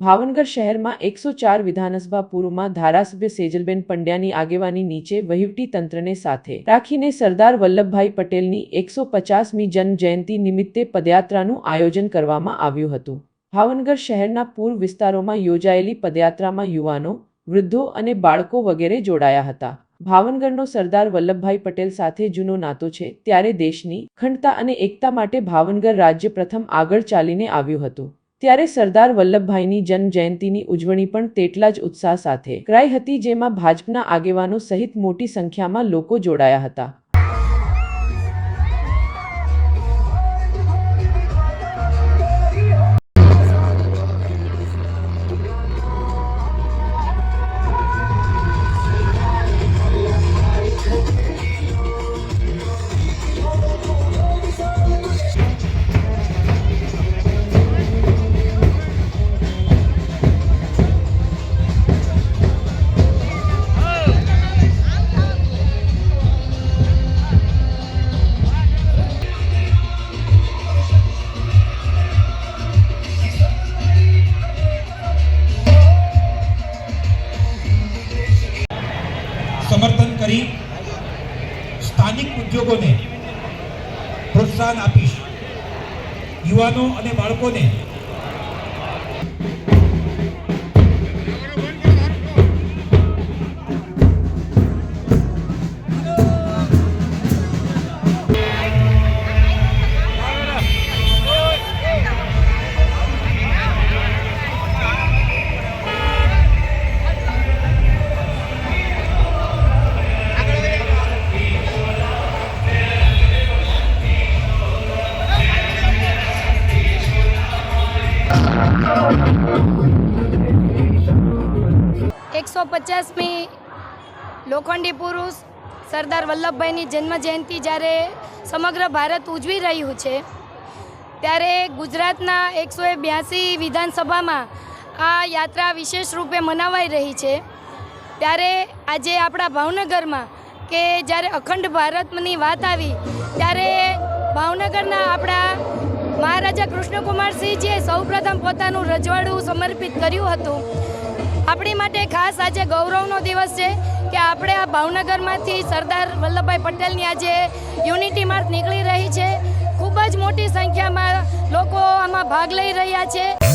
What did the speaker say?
ભાવનગર શહેરમાં એકસો ચાર વિધાનસભા પૂર્વમાં ધારાસભ્ય સેજલબેન પંડ્યાની આગેવાની નીચે વહીવટી તંત્રને સાથે રાખીને સરદાર વલ્લભભાઈ પટેલની એકસો પચાસમી જન્મ જયંતિ નિમિત્તે પદયાત્રાનું આયોજન કરવામાં આવ્યું હતું. ભાવનગર શહેરના પૂર્વ વિસ્તારોમાં યોજાયેલી પદયાત્રામાં યુવાનો, વૃદ્ધો અને બાળકો વગેરે જોડાયા હતા. ભાવનગરનો સરદાર વલ્લભભાઈ પટેલ સાથે જૂનો નાતો છે ત્યારે દેશની ખંડતા અને એકતા માટે ભાવનગર રાજ્ય પ્રથમ આગળ ચાલીને આવ્યું હતું. ત્યારે સરદાર વલ્લભભાઈની જન્મ ઉજવણી પણ તેટલા જ ઉત્સાહ સાથે કરાઈ હતી, જેમાં ભાજપના આગેવાનો સહિત મોટી સંખ્યામાં લોકો જોડાયા હતા. સમર્થન કરી સ્થાનિક ઉદ્યોગોને પ્રોત્સાહન આપીશ. યુવાનો અને બાળકોને એકસો પચાસમી લોખંડી પુરુષ સરદાર વલ્લભભાઈની જન્મ જયંતિ જ્યારે સમગ્ર ભારત ઉજવી રહ્યું છે, ત્યારે ગુજરાતના એકસો બ્યાસી વિધાનસભામાં આ યાત્રા વિશેષ રૂપે મનાવાઈ રહી છે. ત્યારે આજે આપણા ભાવનગરમાં કે જ્યારે અખંડ ભારતની વાત આવી, ત્યારે ભાવનગરના આપણા મહારાજા કૃષ્ણકુમારસિંહજીએ સૌપ્રથમ પોતાનું રજવાડું સમર્પિત કર્યું હતું. આપણી માટે ખાસ આજે ગૌરવનો દિવસ છે કે આપણે આ ભાવનગરમાંથી સરદાર વલ્લભભાઈ પટેલની આજે યુનિટી માર્ચ નીકળી રહી છે. ખૂબ જ મોટી સંખ્યામાં લોકો આમાં ભાગ લઈ રહ્યા છે.